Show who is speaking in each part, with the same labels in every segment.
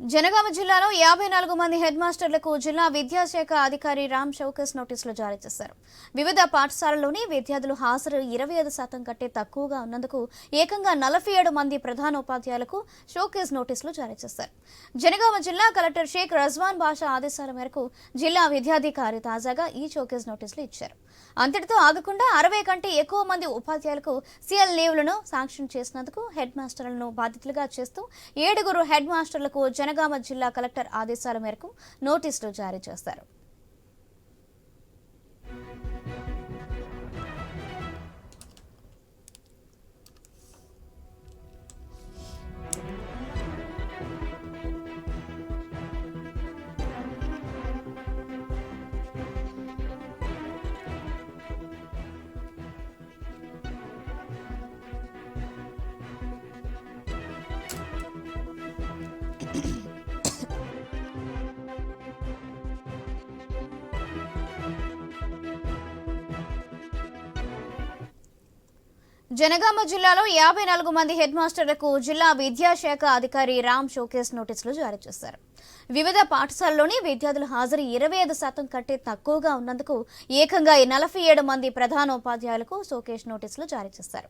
Speaker 1: జనగామ జిల్లాలో యాభై నాలుగు మంది హెడ్ మాస్టర్లకు జిల్లా విద్యాశాఖ అధికారి రామ్ చౌకస్ నోటీసులు జారీ చేశారు. వివిధ పాఠశాలల్లోని విద్యార్థులు హాజరు ఇరవై ఐదు శాతం కంటే తక్కువగా ఉన్నందుకు ఏకంగా నలభై ఏడు మంది ప్రధాన ఉపాధ్యాయులకు షోకేస్ నోటీసులు జారీ చేశారు. జనగామ జిల్లా కలెక్టర్ షేక్ రజ్వాన్ బాషా ఆదేశాల మేరకు జిల్లా విద్యాధికారి తాజాగా ఈ షోకేస్ నోటీసులు ఇచ్చారు. అంతటితో ఆగకుండా అరవై కంటే ఎక్కువ మంది ఉపాధ్యాయులకు సీఎల్ లీవ్లను శాంక్షన్ చేసినందుకు హెడ్ మాస్టర్లను బాధితులుగా చేస్తూ ఏడుగురు హెడ్ మాస్టర్లకు జనగామ జిల్లా కలెక్టర్ ఆదేశాల మేరకు నోటీసులు జారీ చేశారు జనగామ జిల్లాలో యాభై నాలుగు మంది హెడ్ మాస్టర్లకు జిల్లా విద్యాశాఖ అధికారి రామ్ షోకేస్ నోటీసులు జారీ చేశారు. వివిధ పాఠశాలలోని విద్యార్థుల హాజరు ఇరవై ఐదు శాతం కంటే తక్కువగా ఉన్నందుకు ఏకంగా నలభై ఏడు మంది ప్రధానోపాధ్యాయులకు షోకేస్ నోటీసులు జారీ చేశారు.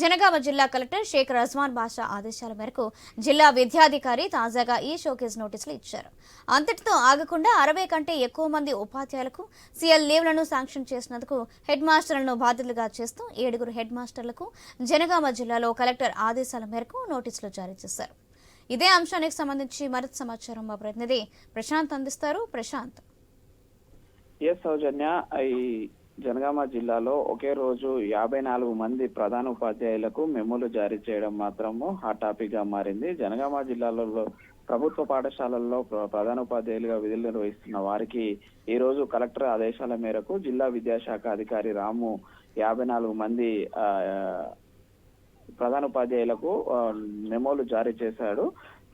Speaker 1: జనగామ జిల్లా కలెక్టర్ షేక్ రజ్వాన్ బాషా ఆదేశాల మేరకు జిల్లా విద్యాధికారి తాజాగా ఈ షోకేస్ నోటీసులు ఇచ్చారు. అంతటితో ఆగకుండా అరవై కంటే ఎక్కువ మంది ఉపాధ్యాయులకు సీఎల్ లీవ్లను శాంక్షన్ చేసినందుకు హెడ్ మాస్టర్లను బాధ్యతలుగా చేస్తూ ఏడుగురు హెడ్ మాస్టర్లకు జనగామ జిల్లాలో కలెక్టర్ ఆదేశాల మేరకు నోటీసులు జారీ చేశారు. ఇదే అంశానికి సంబంధించి మరింత సమాచారం మా ప్రతినిధి ప్రశాంత్ అందిస్తారు. ప్రశాంత్.
Speaker 2: ఎస్ సౌజన్య. ఈ జనగామ జిల్లాలో ఒకే రోజు యాభై నాలుగు మంది ప్రధాన ఉపాధ్యాయులకు మెమోలు జారీ చేయడం మాత్రము హాట్ టాపిక్గా మారింది. జనగామ జిల్లాలో ప్రభుత్వ పాఠశాలల్లో ప్ర- ప్రధాన ఉపాధ్యాయులుగా విధులు నిర్వహిస్తున్న వారికి ఈ రోజు కలెక్టర్ ఆదేశాల మేరకు జిల్లా విద్యాశాఖ అధికారి రాము యాభై నాలుగు మంది ప్రధానోపాధ్యాయులకు ప్రధాన ఉపాధ్యాయులకు మెమోలు జారీ చేశాడు.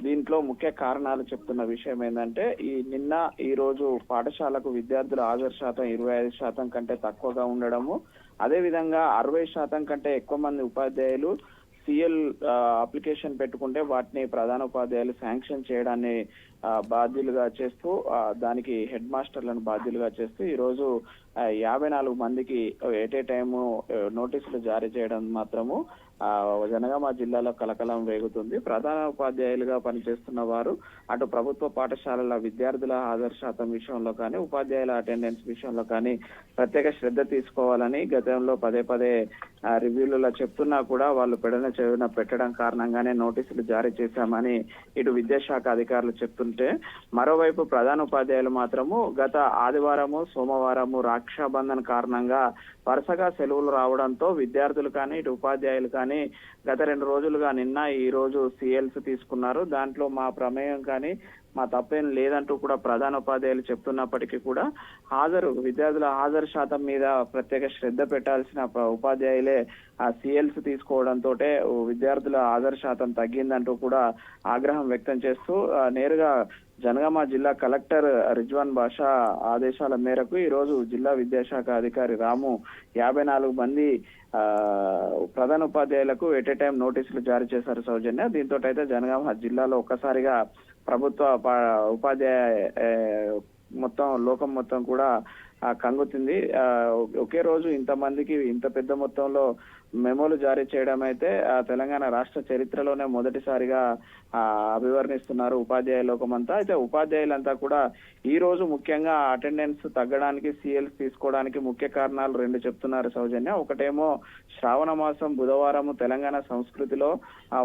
Speaker 2: దీంట్లో ముఖ్య కారణాలు చెప్తున్న విషయం ఏంటంటే ఈ నిన్న ఈ రోజు పాఠశాలకు విద్యార్థుల హాజరు శాతం ఇరవై ఐదు శాతం కంటే తక్కువగా ఉండడము. అదే విధంగా అరవై శాతం కంటే ఎక్కువ మంది ఉపాధ్యాయులు సిఎల్ అప్లికేషన్ పెట్టుకుంటే వాటిని ప్రధాన ఉపాధ్యాయులు శాంక్షన్ చేయడాన్ని బాధ్యులుగా చేస్తూ దానికి హెడ్ మాస్టర్లను బాధ్యులుగా చేస్తూ ఈ రోజు యాభై నాలుగు మందికి ఎట్ ఏ టైము నోటీసులు జారీ చేయడం మాత్రము ఆ, జనగామ జిల్లాలో కలకలం వేగుతుంది ప్రధాన ఉపాధ్యాయులుగా పనిచేస్తున్న వారు అటు ప్రభుత్వ పాఠశాలల విద్యార్థుల హాజరు శాతం విషయంలో కానీ ఉపాధ్యాయుల అటెండెన్స్ విషయంలో కానీ ప్రత్యేక శ్రద్ధ తీసుకోవాలని గతంలో పదే పదే రివ్యూలలో చెప్తున్నా కూడా వాళ్ళు పెడన చెవిన పెట్టడం కారణంగానే నోటీసులు జారీ చేశామని ఇటు విద్యాశాఖ అధికారులు ఉంటే మరోవైపు ప్రధాన ఉపాధ్యాయులు మాత్రము గత ఆదివారము సోమవారము రక్షాబంధన్ కారణంగా వరుసగా సెలవులు రావడంతో విద్యార్థులు కానీ ఇటు ఉపాధ్యాయులు కానీ గత రెండు రోజులుగా నిన్న ఈ రోజు సిఎల్స్ తీసుకున్నారు. దాంట్లో మా ప్రమేయం కానీ మా తప్పేం లేదంటూ కూడా ప్రధాన ఉపాధ్యాయులు చెప్తున్నప్పటికీ కూడా హాజరు విద్యార్థుల హాజరు శాతం మీద ప్రత్యేక శ్రద్ధ పెట్టాల్సిన ఉపాధ్యాయులే ఆ సిఎల్స్ తీసుకోవడంతో విద్యార్థుల హాజరు శాతం తగ్గిందంటూ కూడా ఆగ్రహం వ్యక్తం చేస్తూ నేరుగా జనగామ జిల్లా కలెక్టర్ రిజ్వాన్ బాషా ఆదేశాల మేరకు ఈ రోజు జిల్లా విద్యాశాఖ అధికారి రాము యాభై నాలుగు మంది ప్రధాన ఉపాధ్యాయులకు ఎట్ ఏ టైం నోటీసులు జారీ చేశారు సౌజన్య. దీంతో అయితే జనగామ జిల్లాలో ఒక్కసారిగా ప్రభుత్వ పా- ఉపాధ్యాయ మొత్తం లోకం మొత్తం కూడా కంగుతుంది. ఒకే రోజు ఇంతమందికి ఇంత పెద్ద మొత్తంలో మెమోలు జారీ చేయడం అయితే తెలంగాణ రాష్ట్ర చరిత్రలోనే మొదటిసారిగా అభివర్ణిస్తున్నారు ఉపాధ్యాయ లోకమంతా. అయితే ఉపాధ్యాయులంతా కూడా ఈ రోజు ముఖ్యంగా అటెండెన్స్ తగ్గడానికి సిఎల్స్ తీసుకోవడానికి ముఖ్య కారణాలు రెండు చెప్తున్నారు సౌజన్య. ఒకటేమో శ్రావణ మాసం బుధవారం తెలంగాణ సంస్కృతిలో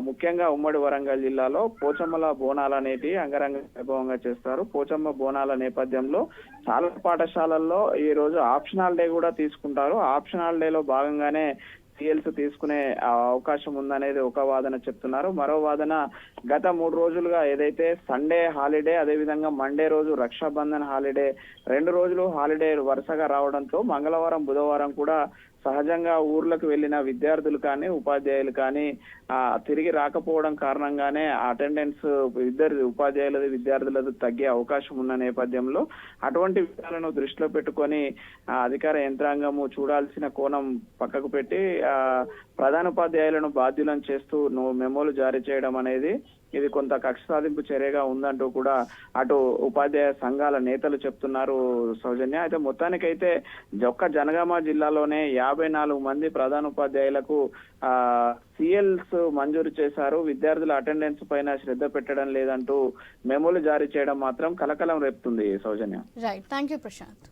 Speaker 2: ముఖ్యంగా ఉమ్మడి వరంగల్ జిల్లాలో పోచమ్మల బోనాలు అనేటి అంగరంగ వైభవంగా చేస్తారు. పోచమ్మ బోనాల నేపథ్యంలో చాలా పాఠశాలల్లో ఈ రోజు ఆప్షనల్ డే కూడా తీసుకుంటారు. ఆప్షనల్ డేలో భాగంగానే సిఎల్స్ తీసుకునే ఆ, అవకాశం ఉందనేది ఒక వాదన చెప్తున్నారు. మరో వాదన గత మూడు రోజులుగా ఏదైతే సండే హాలిడే అదే విధంగా మండే రోజు రక్షాబంధన్ హాలిడే రెండు రోజులు హాలిడే వరుసగా రావడంతో మంగళవారం బుధవారం కూడా సహజంగా ఊర్లకు వెళ్ళిన విద్యార్థులు కానీ ఉపాధ్యాయులు కానీ ఆ తిరిగి రాకపోవడం కారణంగానే అటెండెన్స్ ఇద్దరు ఉపాధ్యాయులది విద్యార్థులది తగ్గే అవకాశం ఉన్న నేపథ్యంలో అటువంటి విషయాలను దృష్టిలో పెట్టుకొని అధికార యంత్రాంగము చూడాల్సిన కోణం పక్కకు పెట్టి ఆ ప్రధానోపాధ్యాయులను బాధ్యులను చేస్తూ మెమోలు జారీ చేయడం అనేది ఇది కొంత కక్ష సాధింపు చర్యగా ఉందంటూ కూడా అటు ఉపాధ్యాయ సంఘాల నేతలు చెప్తున్నారు సౌజన్య. అయితే మొత్తానికైతే ఒక్క జనగామ జిల్లాలోనే యాభై నాలుగు మంది ప్రధాన ఉపాధ్యాయులకు ఆ సిఎల్స్ మంజూరు చేశారు. విద్యార్థుల అటెండెన్స్ పైన శ్రద్ధ పెట్టడం లేదంటూ మెమోలు జారీ చేయడం మాత్రం కలకలం రేపుతుంది Soujanya.
Speaker 1: Right thank you Prashanth